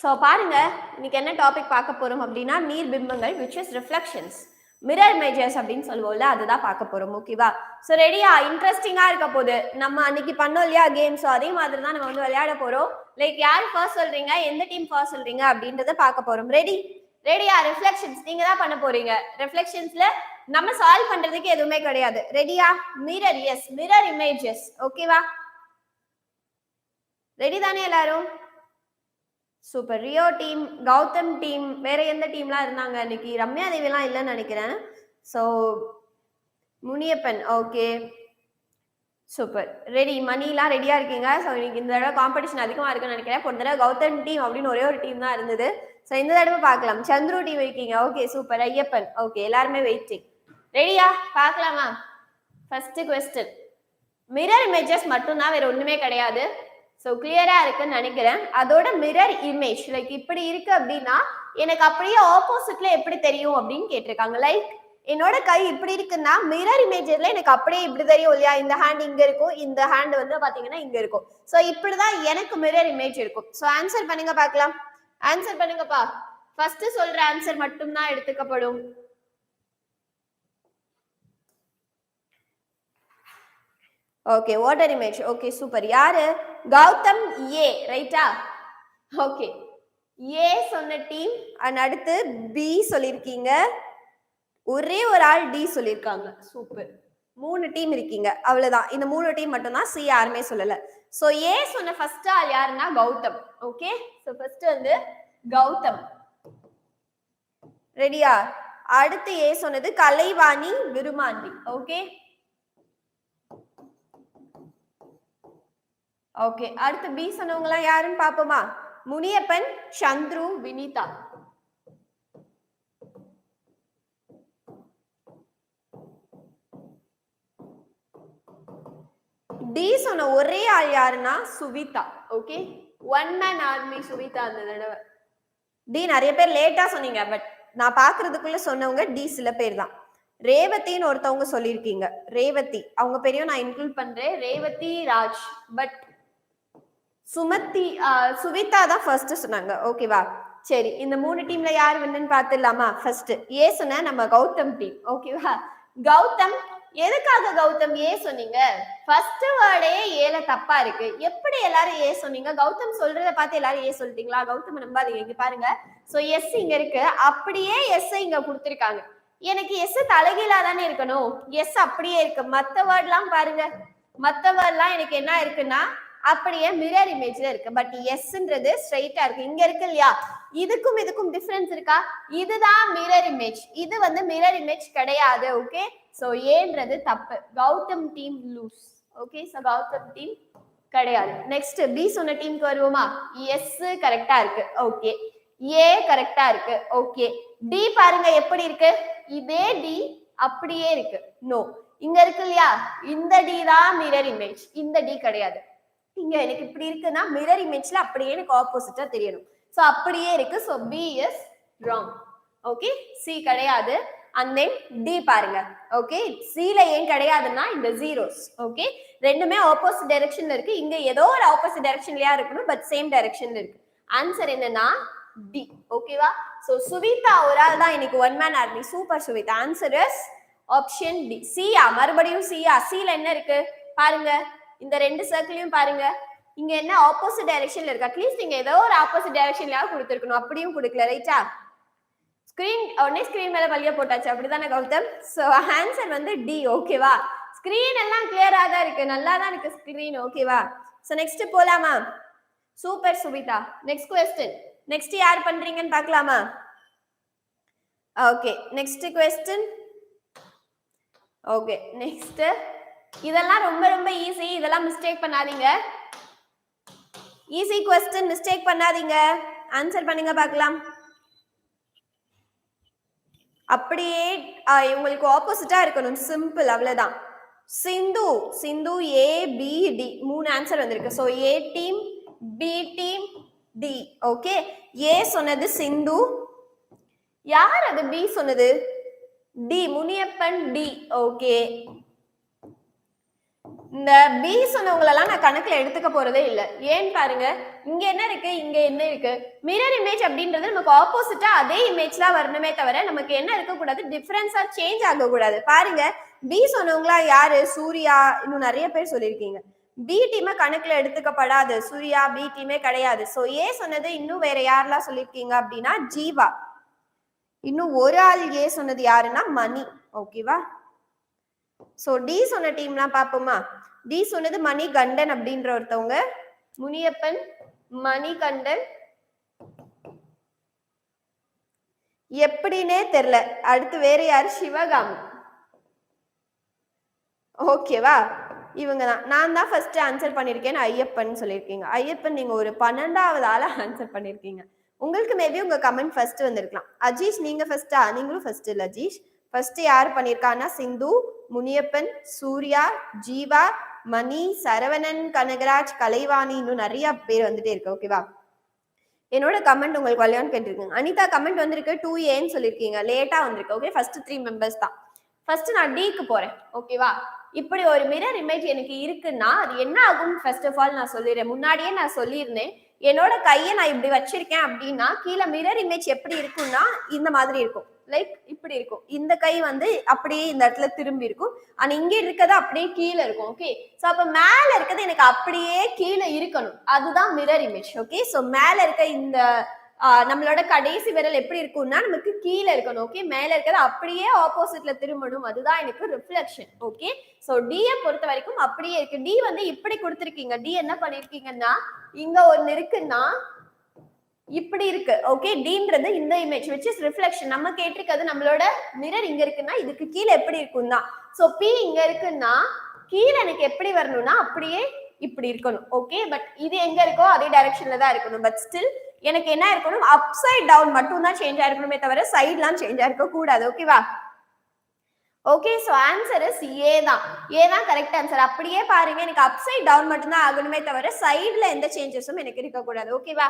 So பாருங்க இன்னைக்கு என்ன டாபிக் பார்க்க போகிறோம் அப்படின்னா நீர் பிம்பங்கள் which is reflections mirror images அப்படின்னு சொல்லுவோம்ல அதுதான் பார்க்க போகிறோம் ஓகேவா ஸோ ரெடியா இன்ட்ரெஸ்டிங்காக இருக்க போது நம்ம அன்னைக்கு பண்ணோம் இல்லையா கேம் ஸோ அதே மாதிரி தான் நம்ம வந்து விளையாட போகிறோம் லைக் யார் ஃபர்ஸ்ட் சொல்றீங்க? எந்த டீம் ஃபர்ஸ்ட் சொல்றீங்க? அப்படின்றத பார்க்க போகிறோம் ரெடி ரெடியா ரிஃப்ளெக்ஷன்ஸ் நீங்க தான் பண்ண போறீங்க. ரிஃப்ளெக்ஷன்ஸ்ல நம்ம சால்வ் பண்றதுக்கு எதுவுமே கிடையாது. ரெடியா மிரர் எஸ் மிரர் இமேஜஸ் ஓகேவா ரெடி தானே எல்லாரும்? Super Rio team Gautham team வேற எந்த டீம்லாம் இருந்தாங்க? இன்னைக்கு ரம்யா தேவிலாம் இல்லைன்னு நினைக்கிறேன். So Muniyappan. Okay super ready மணிலாம் ரெடியா இருக்கீங்க? ஸோ இன்னைக்கு இந்த தடவை காம்படிஷன் அதிகமாக இருக்குன்னு நினைக்கிறேன். போன தடவை கௌதம் டீம் அப்படின்னு ஒரே ஒரு டீம் தான் இருந்தது. ஸோ இந்த தடவை பார்க்கலாம். சந்துரு டீம் இருக்கீங்க. Okay super Ayyappan. ஓகே எல்லாருமே வெயிட்டிங் ரெடியா பார்க்கலாமா? ஃபர்ஸ்ட் கொஸ்டின் மிரர் இமேஜஸ் மட்டும்தான் வேற ஒண்ணுமே கிடையாது. ஸோ கிளியரா இருக்குன்னு நினைக்கிறேன். அதோட மிரர் இமேஜ் லைக் இப்படி இருக்கு அப்படின்னா எனக்கு அப்படியே ஆப்போசிட்ல எப்படி தெரியும் அப்படின்னு கேட்டிருக்காங்க. லைக் என்னோட கை இப்படி இருக்குன்னா மிரர் இமேஜஸ்ல எனக்கு அப்படியே இப்படி தெரியும் இல்லையா? இந்த ஹேண்ட் இங்க இருக்கும் இந்த ஹேண்ட் வந்து பாத்தீங்கன்னா இங்க இருக்கும். ஸோ இப்படிதான் எனக்கு மிரர் இமேஜ் இருக்கும். ஸோ ஆன்சர் பண்ணுங்க பார்க்கலாம். ஆன்சர் பண்ணுங்கப்பா. ஃபர்ஸ்ட் சொல்ற ஆன்சர் மட்டும்தான் எடுத்துக்கப்படும். Okay water image okay super யாரு? கௌதம் ஏ. ரைட்டா ஓகே ஏ சொன்ன டீம் அண்ட் அடுத்து பி சொல்லியிருக்கீங்க ஒரே ஒரு ஆள் டி சொல்லியிருக்காங்க சூப்பர் மூணு டீம் இருக்கீங்க. அவ்வளவுதான். இந்த மூணு டீம் மட்டும்தான் சி யாருமே சொல்லல. சோ ஏ சொன்ன ஃபர்ஸ்ட் ஆள் யாருன்னா கௌதம். ஓகே சோ ஃபர்ஸ்ட் வந்து கௌதம். ரெடியா அடுத்து ஏ சொன்னது கலைவாணி விருமாண்டி ஓகே ஓகே அடுத்து பி சொன்னவங்களாம் யாருன்னு பாப்போமா முனியப்பன் சந்துரு வினிதா. டி சொன்ன ஒரே ஆள் யாருன்னா Suvitha. Okay one man army Suvitha அந்த தடவை. டி நிறைய பேர் லேட்டா சொன்னீங்க பட் நான் பாக்குறதுக்குள்ள சொன்னவங்க டி சில பேர் தான். ரேவதின்னு ஒருத்தவங்க சொல்லியிருக்கீங்க. ரேவதி அவங்க பெரிய நான் இன்க்ளூட் பண்றேன். ரேவதி ராஜ். பட் சுமதி சுவிதா தான் ஃபர்ஸ்ட் சொன்னாங்க. ஓகேவா சரி இந்த மூணு டீம்ல யார் வின்னு பார்த்துடலாமா? ஃபர்ஸ்ட் ஏ சொன்ன நம்ம கௌதம் டீம் ஓகேவா கௌதம் எதுக்காக கௌதம் ஏ சொன்னீங்க? ஃபர்ஸ்ட் வேர்டே ஏல தப்பா இருக்கு. எப்படி எல்லாரும் ஏ சொன்னீங்க? கௌதம் சொல்றத பார்த்து எல்லாரும் ஏ சொல்லிட்டீங்களா? கௌதம் நம்பாதீங்க இங்க பாருங்க. சோ எஸ் இங்க இருக்கு. அப்படியே எஸ் இங்க கொடுத்துருக்காங்க. எனக்கு எஸ் தலைகீழா தானே இருக்கணும். எஸ் அப்படியே இருக்கு. மத்த வேர்ட்லாம் பாருங்க. மத்த வேர்ட்லாம் எனக்கு என்ன இருக்குன்னா அப்படியே மிரர் இமேஜ்ல இருக்கு. பட் எஸ்ன்றது ஸ்ட்ரைட்டா இருக்கு. இங்க இருக்கு இல்லையா? இதுக்கும் இதுக்கும் டிஃபரன்ஸ் இருக்கா? இதுதான் மிரர் இமேஜ் இது வந்து மிரர் இமேஜ் கிடையாது ஓகே சோ ஏன்றது தப்பு. Gautham team lose okay so Gautham team கிடையாது. நெக்ஸ்ட் பி சொன்ன டீமுக்கு வருவோமா? எஸ் கரெக்டா இருக்கு. ஓகே ஏ கரெக்டா இருக்கு. ஓகே டி பாருங்க எப்படி இருக்கு? இதே டி அப்படியே இருக்கு. நோ இங்க இருக்கு இல்லையா? இந்த டி தான் மிரர் இமேஜ் இந்த டி கிடையாது. இங்க எனக்கு இப்படி இருக்குன்னா மிரர் இமேஜ்ல அப்படியே எனக்கு ஆப்போசிட்டா தெரியணும். சோ அப்படியே இருக்கு. So B is wrong okay C கிடையாது. அண்ட் தென் டி பாருங்க. ஓகே சில ஏன் கிடையாதுன்னா இந்த ஜீரோஸ் ஓகே ரெண்டுமே ஆப்போசிட் டைரக்ஷன்ல இருக்கு. இங்க ஏதோ ஒரு ஆப்போசிட் டைரக்ஷன்லயா இருக்கணும் பட் சேம் டைரக்ஷன்ல இருக்கு. ஆன்சர் என்னன்னா டி ஓகேவா சோ சுவிதா ஒரு ஆள் தான் இன்னைக்கு one man army super Suvitha. Answer is option D சியா மறுபடியும் சியா சில என்ன இருக்கு? பாருங்க. இந்த ரெண்டு சர்க்கிளையும் பாருங்க. இங்க என்ன ஆப்போசிட் டைரக்ஷன்ல இருக்கு. அட்லீஸ்ட் நீங்க ஏதோ ஒரு ஆப்போசிட் டைரக்ஷன்லயாவது கொடுத்துருக்கணும். அப்படியும் கொடுக்கல ரைட்டா ஸ்கிரீன் உடனே ஸ்கிரீன் மேல வழியா போட்டாச்சு. அப்படிதானே கௌதம்? சோ ஆன்சர் வந்து டி ஓகேவா ஸ்கிரீன் எல்லாம் கிளியரா தான் இருக்கு. நல்லா தான் இருக்கு ஸ்கிரீன் ஓகேவா சோ நெக்ஸ்ட் போலாமா? Super Subitha next question next யார் பண்றீங்கன்னு பார்க்கலாமா? Okay next question okay next இதெல்லாம் ரொம்ப ரொம்ப ஈஸி இதெல்லாம் மிஸ்டேக் பண்ணாதீங்க. ஈஸி கொஸ்டின் மிஸ்டேக் பண்ணாதீங்க. ஆன்சர் பண்ணுங்க பார்க்கலாம். அப்படியே உங்களுக்கு ஆப்போசிட்டா இருக்கணும். சிம்பிள் அவ்வளவுதான். Sindhu Sindhu A B D மூணு ஆன்சர் வந்திருக்கு. So A team B team D okay A சொன்னது சிந்து. யார் அது பி சொன்னது? டி முனியப்பன் டி ஓகே இந்த பி சொன்னவங்களெல்லாம் நான் கணக்குல எடுத்துக்க போறதே இல்லை. ஏன்னு பாருங்க இங்க என்ன இருக்கு இங்க என்ன இருக்கு? மிரர் இமேஜ் அப்படின்றது நமக்கு ஆப்போசிட்டா அதே இமேஜ் தான் வரணுமே தவிர நமக்கு என்ன இருக்கக்கூடாது? டிஃபரன்ஸா சேஞ்ச் ஆக கூடாது பாருங்க பி சொன்னவங்களா யாரு? சூர்யா இன்னும் நிறைய பேர் சொல்லியிருக்கீங்க. பி டீமை கணக்குல எடுத்துக்கப்படாது. சூர்யா பி டீமே கிடையாது. சோ ஏ சொன்னது இன்னும் வேற யாரெல்லாம் சொல்லியிருக்கீங்க அப்படின்னா ஜீவா. இன்னும் ஒரு ஆள் ஏ சொன்னது யாருன்னா மணி. ஓகேவா சோ டி சொன்ன டீம்லாம் பாப்போமா டி சொன்னது மணிகண்டன் அப்படின்ற ஒருத்தவங்க. முனியப்பன் மணிகண்டன். எப்படின்னே தெரியல. அடுத்து வேற யாரு? சிவகாமி. ஓகேவா இவங்க தான். நான் தான் ஃபர்ஸ்ட் ஆன்சர் பண்ணியிருக்கேன். ஐயப்பன் சொல்லியிருக்கீங்க. ஐயப்பன் நீங்க ஒரு பன்னெண்டாவது ஆளா ஆன்சர் பண்ணியிருக்கீங்க. உங்களுக்கு மேபி உங்க கமெண்ட் ஃபர்ஸ்ட் வந்திருக்கலாம். அஜீஷ் நீங்க ஃபர்ஸ்டா நீங்களும் ஃபர்ஸ்ட் இல்ல அஜீஷ்? ஃபர்ஸ்ட் யார் பண்ணியிருக்கான்னா சிந்து முனியப்பன் சூர்யா ஜீவா மணி சரவணன் கனகராஜ் கலைவாணி இன்னும் நிறைய பேர் வந்துட்டே இருக்கு. ஓகேவா என்னோட கமெண்ட் உங்களுக்கு வல்லையான்னு கேட்டிருக்கீங்க அனிதா கமெண்ட் வந்திருக்கு டூ ஏன்னு சொல்லியிருக்கீங்க லேட்டா வந்திருக்கு. ஓகே ஃபர்ஸ்ட் த்ரீ மெம்பர்ஸ் தான். ஃபர்ஸ்ட் நான் டிக்கு போறேன். ஓகேவா இப்படி ஒரு மிரர் இமேஜ் எனக்கு இருக்குன்னா அது என்ன ஆகும் ஃபர்ஸ்ட் ஆஃப் ஆல் நான் சொல்லிடுறேன். முன்னாடியே நான் சொல்லியிருந்தேன். என்னோட கையை நான் இப்படி வச்சிருக்கேன் அப்படின்னா கீழே மிரர் இமேஜ் எப்படி இருக்கும்னா இந்த மாதிரி இருக்கும். லைக் இப்படி இருக்கும். இந்த கை வந்து அப்படியே இந்த இடத்துல திரும்பி இருக்கும். ஆனா இங்க இருக்கிறது அப்படியே கீழே இருக்கும் ஓகே சோ அப்ப மேல இருக்கிறது எனக்கு அப்படியே கீழே இருக்கணும். அதுதான் மிரர் இமேஜ் ஓகே சோ மேல இருக்க இந்த நம்மளோட கடைசி விரல் எப்படி இருக்கும்னா நமக்கு கீழே இருக்கணும் ஓகே மேல இருக்கிறது அப்படியே ஆப்போசிட்ல திரும்பணும். அதுதான் எனக்கு ரிஃப்ளெக்ஷன் ஓகே சோ டியை பொறுத்த வரைக்கும் அப்படியே இருக்கு. டி வந்து இப்படி கொடுத்துருக்கீங்க. டி என்ன பண்ணிருக்கீங்கன்னா இங்க ஒன்னு இருக்குன்னா இப்படி இருக்கு. ஓகே டீன்றது இந்த இமேஜ் விச் இஸ் ரிஃப்ளெக்ஷன் நம்ம கேட்டிருக்கிறது நம்மளோட மிரர் இங்க இருக்குன்னா இதுக்கு கீழே எப்படி இருக்கும் தான் ஸோ பி இங்க இருக்குன்னா கீழே எனக்கு எப்படி வரணும்னா அப்படியே இப்படி இருக்கணும். ஓகே பட் இது எங்க இருக்கோ அதே டைரக்ஷன்ல தான் இருக்கணும். பட் ஸ்டில் எனக்கு என்ன இருக்கணும்? அப் சைட் டவுன் மட்டும் தான் சேஞ்ச் ஆயிருக்கணுமே தவிர சைட்லாம் சேஞ்ச் ஆயிருக்க கூடாது ஓகேவா okay so answer is A தான். ஏ தான் கரெக்ட் ஆன்சர் அப்படியே பாருங்க எனக்கு அப் சைட் டவுன் மட்டும் தான் ஆகணுமே தவிர சைடில் எந்த சேஞ்சஸும் எனக்கு இருக்கக்கூடாது. ஓகேவா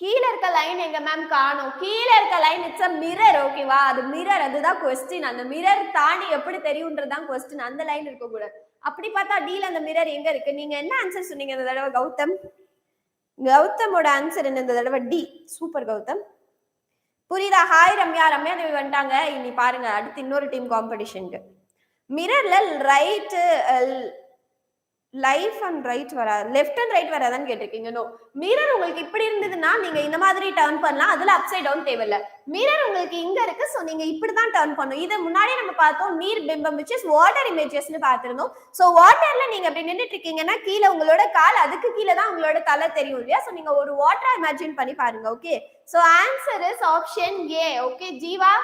கீழே இருக்க லைன் எங்க மேம் காணும். கீழே இருக்க லைன் இட்ஸ் அ மிரர் ஓகேவா அது மிரர் அதுதான் கொஸ்டின் அந்த மிரர் தாண்டி எப்படி தெரியுன்றதுதான் கொஸ்டின் அந்த லைன் இருக்க கூடாது அப்படி பார்த்தா டீல அந்த மிரர் எங்க இருக்கு? நீங்க என்ன ஆன்சர் சொன்னீங்க இந்த தடவை கௌதம்? கௌதமோட ஆன்சர் என்ன இந்த தடவை? D super Gautham. புரியுதா? ஹாய் ரம்யா. ரம்யா தேவி வந்துட்டாங்க. இனி பாருங்க அடுத்து இன்னொரு டீம் காம்படிஷனுக்கு மிரர்ல ரைட்டு லைஃப் அண்ட் ரைட் வராது லெஃப்ட் அண்ட் ரைட் வராதான்னு கேட்டிருக்கீங்க. நோ மிரர் உங்களுக்கு இப்படி இருந்ததுன்னா நீங்க இந்த மாதிரி டர்ன் பண்ணலாம். அதுல அப்சைட் டவுன் தேவையில்ல. மிரர் உங்களுக்கு இங்க இருக்கு சோ நீங்க இப்படிதான் டர்ன் பண்ணும் இது முன்னாடியே நம்ம பார்த்தோம் நீர் பிம்பம் விச் வாட்டர் இமேஜஸ்னு பார்த்திருந்தோம். சோ வாட்டர்ல நீங்க அப்படி நின்றுட்டு இருக்கீங்கன்னா கீழே உங்களோட கால் அதுக்கு கீழே தான் உங்களோட தலை தெரியும் இல்லையா? சோ நீங்க ஒரு வாட்டரா இமேஜின் பண்ணி பாருங்க okay so answer is option A okay Jeeva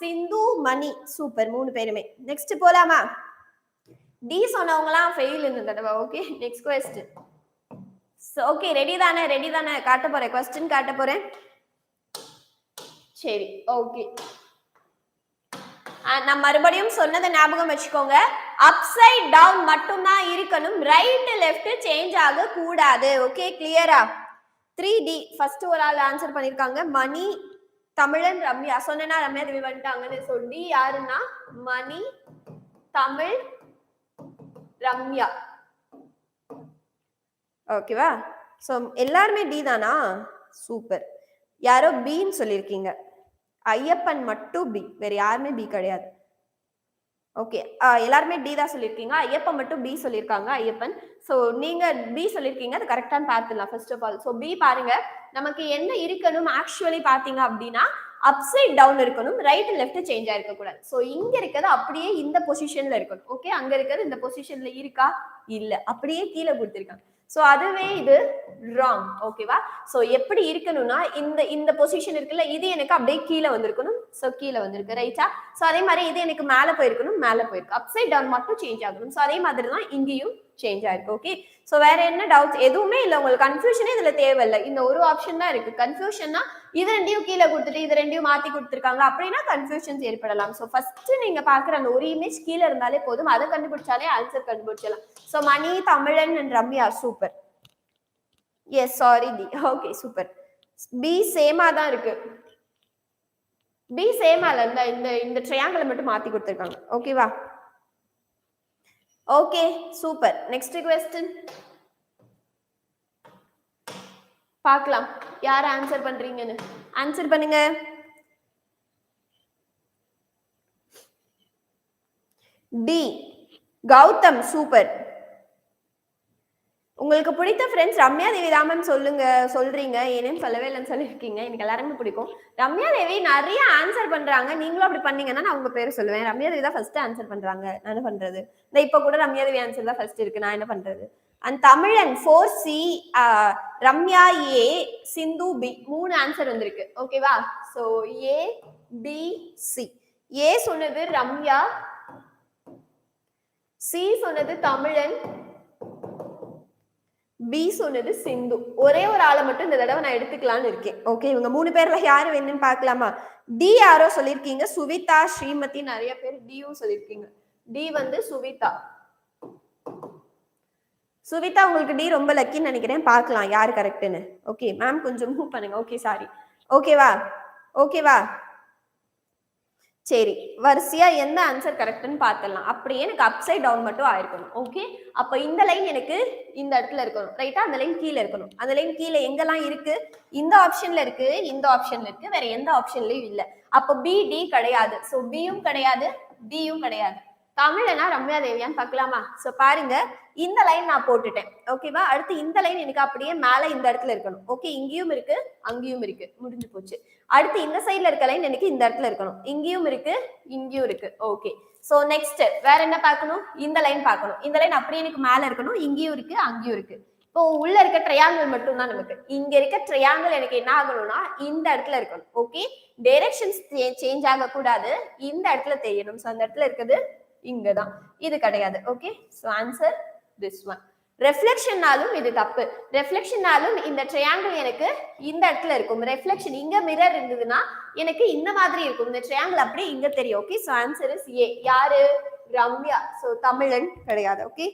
Sindhu Mani. Super மூணு பேருமே. நெக்ஸ்ட் போலாமா? டி சொன்னவங்களாம் ஃபெயில் இந்த தடவை okay next question okay ready தானே ரெடி தானே. காட்ட போறேன் கொஸ்டின் காட்ட போறேன். சரி ஓகே நான் மறுபடியும் சொன்னதை ஞாபகம் வச்சுக்கோங்க. அப்சைட் டவுன் மட்டும்தான் இருக்கணும் ரைட் லெஃப்ட் சேஞ்ச் ஆக கூடாது ஓகே கிளியரா த்ரீ டி ஃபர்ஸ்ட் ஒரு ஆள் ஆன்சர் பண்ணியிருக்காங்க மணி தமிழன் ரம்யா. சொன்னா ரம்யா தேவி வந்துட்டாங்கன்னு சொல்லி யாருன்னா? மணி தமிழ் ரம்யா. ஓகேவா ஸோ எல்லாருமே டி தானா? சூப்பர் யாரோ பின்னு சொல்லியிருக்கீங்க. ஐயப்பன் மட்டும் பி வேற யாருமே பி கிடையாது. ஓகே எல்லாருமே டி தான் சொல்லியிருக்கீங்க. ஐயப்பன் மட்டும் பி சொல்லியிருக்காங்க ஐயப்பன். ஸோ நீங்க பி சொல்லியிருக்கீங்க. அது கரெக்டான பார்த்துடலாம் first of all so B பாருங்க. நமக்கு என்ன இருக்கணும் ஆக்சுவலி பார்த்தீங்க அப்படின்னா அப்சைட் டவுன் இருக்கணும் ரைட் லெஃப்ட் சேஞ்ச் ஆயிருக்க கூடாது ஸோ இங்க இருக்கிறது அப்படியே இந்த பொசிஷன்ல இருக்கணும். ஓகே அங்க இருக்கிறது இந்த பொசிஷன்ல இருக்கா? இல்ல. அப்படியே கீழே கொடுத்துருக்காங்க. ஸோ அதுவே இது ராங் ஓகேவா ஸோ எப்படி இருக்கணும்னா இந்த இந்த பொசிஷன் இருக்குல்ல இது எனக்கு அப்படியே கீழே வந்திருக்கணும். ஸோ கீழே வந்திருக்கு. ரைட்டா ஸோ அதே மாதிரி இது எனக்கு மேலே போயிருக்கணும் மேலே போயிருக்கு. அப்சைட் டவுன் மட்டும் சேஞ்ச் ஆகணும். ஸோ அதே மாதிரி தான் இங்கேயும் சேஞ்ச் ஆயிருக்கு. ஓகே ஸோ வேற என்ன டவுட்ஸ் எதுவுமே இல்லை. உங்களுக்கு கன்ஃபியூஷனே இதுல தேவையில்லை. இந்த ஒரு ஆப்ஷன் தான் இருக்கு. கன்ஃபியூஷன்னா இது ரெண்டையும் கீழே கொடுத்துட்டு இது ரெண்டையும் மாத்தி கொடுத்துருக்காங்க. அப்படின்னா கன்ஃபியூஷன்ஸ் ஏற்படலாம். ஸோ ஃபர்ஸ்ட் நீங்க பாக்குற அந்த ஒரு இமேஜ் கீழே இருந்தாலே போதும். அதை கண்டுபிடிச்சாலே answer கண்டுபிடிச்சலாம் so Mani Tamilan and Ramya super yes sorry D okay super B சேமா தான் இருக்கு. பி சேமால இந்த இந்த இந்த ட்ரையாங்கிளை மட்டும் மாத்தி கொடுத்துருக்காங்க. ஓகேவா ஓகே சூப்பர் நெக்ஸ்ட் கொஸ்டின் பார்க்கலாம். யார் ஆன்சர் பண்றீங்கன்னு? ஆன்சர் பண்ணுங்க. டி கௌதம் சூப்பர் உங்களுக்கு பிடித்த ஃப்ரெண்ட்ஸ் ரம்யா தேவி தான் மேம் சொல்லுங்க சொல்றீங்க. ஏனேன்னு சொல்லவே இல்லைன்னு சொல்லியிருக்கீங்க. எனக்கு எல்லாருமே பிடிக்கும். ரம்யா தேவி நிறைய ஆன்சர் பண்றாங்க. நீங்களும் அப்படி பண்ணீங்கன்னா நான் உங்க பேர் சொல்லுவேன். ரம்யா தேவி தான் ஃபர்ஸ்ட் ஆன்சர் பண்றாங்க. நான் என்ன பண்றது? இந்த இப்ப கூட ரம்யா தேவி ஆன்சர் தான் ஃபர்ஸ்ட் இருக்கு. நான் என்ன பண்றது? And Tamilan four C Ramya A Sindhu B மூணு ஆன்சர் வந்திருக்கு. ஓகேவா so A B C A சொன்னது ரம்யா சி சொன்னது தமிழன் பி சொன்னது சிந்து. ஒரே ஒரு ஆளை மட்டும் இந்த தடவை நான் எடுத்துக்கலாம்னு இருக்கேன். ஓகே இவங்க மூணு பேர்ல யாரு வேணும்னு பார்க்கலாமா? டி யாரோ சொல்லியிருக்கீங்க. சுவிதா ஸ்ரீமதி நிறைய பேர் டியும் சொல்லியிருக்கீங்க. டி வந்து சுவிதா. சுவிதா உங்களுக்கு டி ரொம்ப லக்கின்னு நினைக்கிறேன். பார்க்கலாம் யார் கரெக்ட்னு ஓகே மேம் கொஞ்சம் மூவ் பண்ணுங்க. ஓகே சாரி ஓகேவா ஓகேவா சரி வரிசையா எந்த ஆன்சர் கரெக்ட்னு பார்த்துடலாம் அப்படியே எனக்கு அப்சைட் டவுன் மட்டும் ஆயிருக்கணும் ஓகே அப்ப இந்த லைன் எனக்கு இந்த இடத்துல இருக்கணும் ரைட்டா அந்த லைன் கீழே இருக்கணும். அந்த லைன் கீழே எங்கெல்லாம் இருக்கு? இந்த ஆப்ஷன்ல இருக்கு இந்த ஆப்ஷன்ல இருக்கு வேற எந்த ஆப்ஷன்லயும் இல்லை. அப்போ பி டி கிடையாது. ஸோ பியும் கிடையாது டியும் கிடையாது. தமிழனா ரம்யா தேவியான்னு பார்க்கலாமா? ஸோ பாருங்க இந்த லைன் நான் போட்டுட்டேன். ஓகேவா அடுத்து இந்த லைன் எனக்கு அப்படியே மேல இந்த இடத்துல இருக்கணும். ஓகே இங்கேயும் இருக்கு அங்கேயும் இருக்கு. முடிஞ்சு போச்சு. அடுத்து இந்த சைடில் இருக்க லைன் எனக்கு இந்த இடத்துல இருக்கணும். இங்கேயும் இருக்கு இங்கேயும் இருக்கு. ஓகே சோ நெக்ஸ்ட் வேற என்ன பார்க்கணும்? இந்த லைன் பார்க்கணும். இந்த லைன் அப்படியே எனக்கு மேல இருக்கணும். இங்கேயும் இருக்கு அங்கேயும் இருக்கு. இப்போ உள்ள இருக்க ட்ரையாங்கிள் மட்டும் தான் நமக்கு. இங்க இருக்க ட்ரையாங்கிள் எனக்கு என்ன ஆகணும்னா இந்த இடத்துல இருக்கணும். ஓகே டைரக்ஷன்ஸ் சேஞ்ச் ஆகக்கூடாது. இந்த இடத்துல தெரியணும். ஸோ அந்த இடத்துல இருக்குது இங்கதான். இது கிடையாது. Okay so answer this one ரெஃப்ளெக்ஷன்னாலும் இது தப்பு. ரெஃப்ளெக்ஷன்னாலும் இந்த ட்ரையாங்கிள் எனக்கு இந்த இடத்துல இருக்கும். ரெஃப்ளெக்ஷன் இங்க மிரர் இருந்ததுன்னா எனக்கு இந்த மாதிரி இருக்கும். இந்த ட்ரையாங்கிள் அப்படியே இங்க தெரியும். Okay so answer is A யாரு? ரம்யா. ஸோ தமிழன் கிடையாது. ஓகே